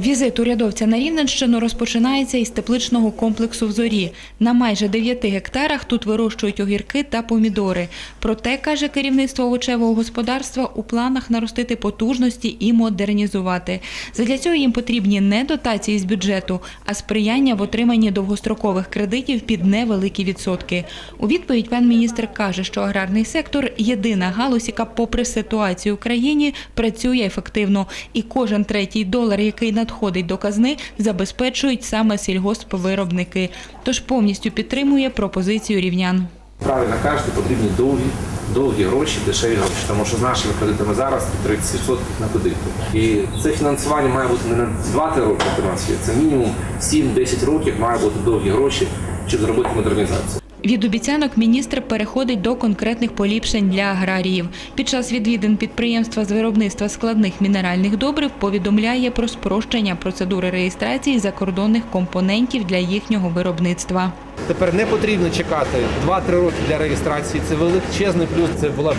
Візит урядовця на Рівненщину розпочинається із тепличного комплексу в зорі. На майже 9 гектарах тут вирощують огірки та помідори. Проте, каже керівництво овочевого господарства, у планах наростити потужності і модернізувати. Задля цього їм потрібні не дотації з бюджету, а сприяння в отриманні довгострокових кредитів під невеликі відсотки. У відповідь пан міністр каже, що аграрний сектор єдина галузь, яка, попри ситуацію в країні, працює ефективно, і кожен третій долар, який надходить до казни, забезпечують саме сільгоспвиробники. Тож повністю підтримує пропозицію рівнян. Правильно кажете, потрібні довгі, довгі гроші, дешеві гроші. Тому що з нашими кредитами зараз 30% на кредиту. І це фінансування має бути не на 2-3 роки фінансує, це мінімум 7-10 років має бути довгі гроші, щоб зробити модернізацію. Від обіцянок міністр переходить до конкретних поліпшень для аграріїв. Під час відвідин підприємства з виробництва складних мінеральних добрив повідомляє про спрощення процедури реєстрації закордонних компонентів для їхнього виробництва. Тепер не потрібно чекати 2-3 роки для реєстрації. Це величезний плюс. Це була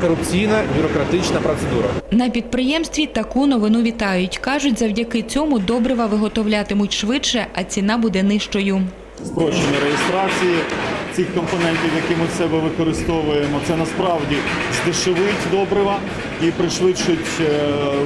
корупційна бюрократична процедура. На підприємстві таку новину вітають. Кажуть, завдяки цьому добрива виготовлятимуть швидше, а ціна буде нижчою. спрощення реєстрації цих компонентів, які ми в себе використовуємо. Це насправді здешевить добрива і пришвидшить е,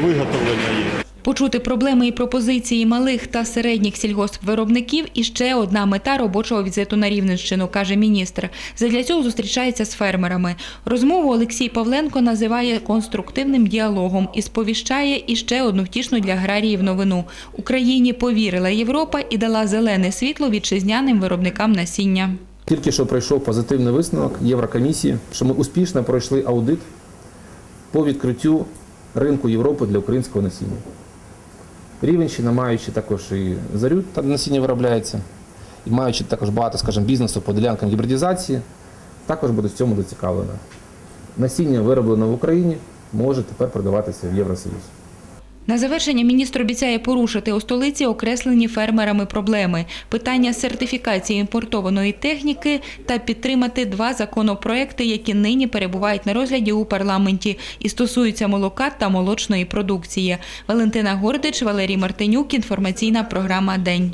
виготовлення їх. Почути проблеми і пропозиції малих та середніх сільгоспвиробників і ще одна мета робочого візиту на Рівненщину, каже міністр. Задля цього зустрічається з фермерами. Розмову Олексій Павленко називає конструктивним діалогом і сповіщає іще одну втішну для аграріїв новину. Україні повірила Європа і дала зелене світло вітчизняним виробникам насіння. Тільки що пройшов позитивний висновок Єврокомісії, що ми успішно пройшли аудит по відкриттю ринку Європи для українського насіння. Рівенщина, маючи також і зарю, там насіння виробляється, і маючи також багато, скажімо, бізнесу по ділянкам гібридизації, також буде в цьому зацікавлена. Насіння вироблено в Україні, може тепер продаватися в Євросоюз. На завершення міністр обіцяє порушити у столиці окреслені фермерами проблеми, питання сертифікації імпортованої техніки та підтримати два законопроекти, які нині перебувають на розгляді у парламенті і стосуються молока та молочної продукції. Валентина Гордич, Валерій Мартинюк. Інформаційна програма День.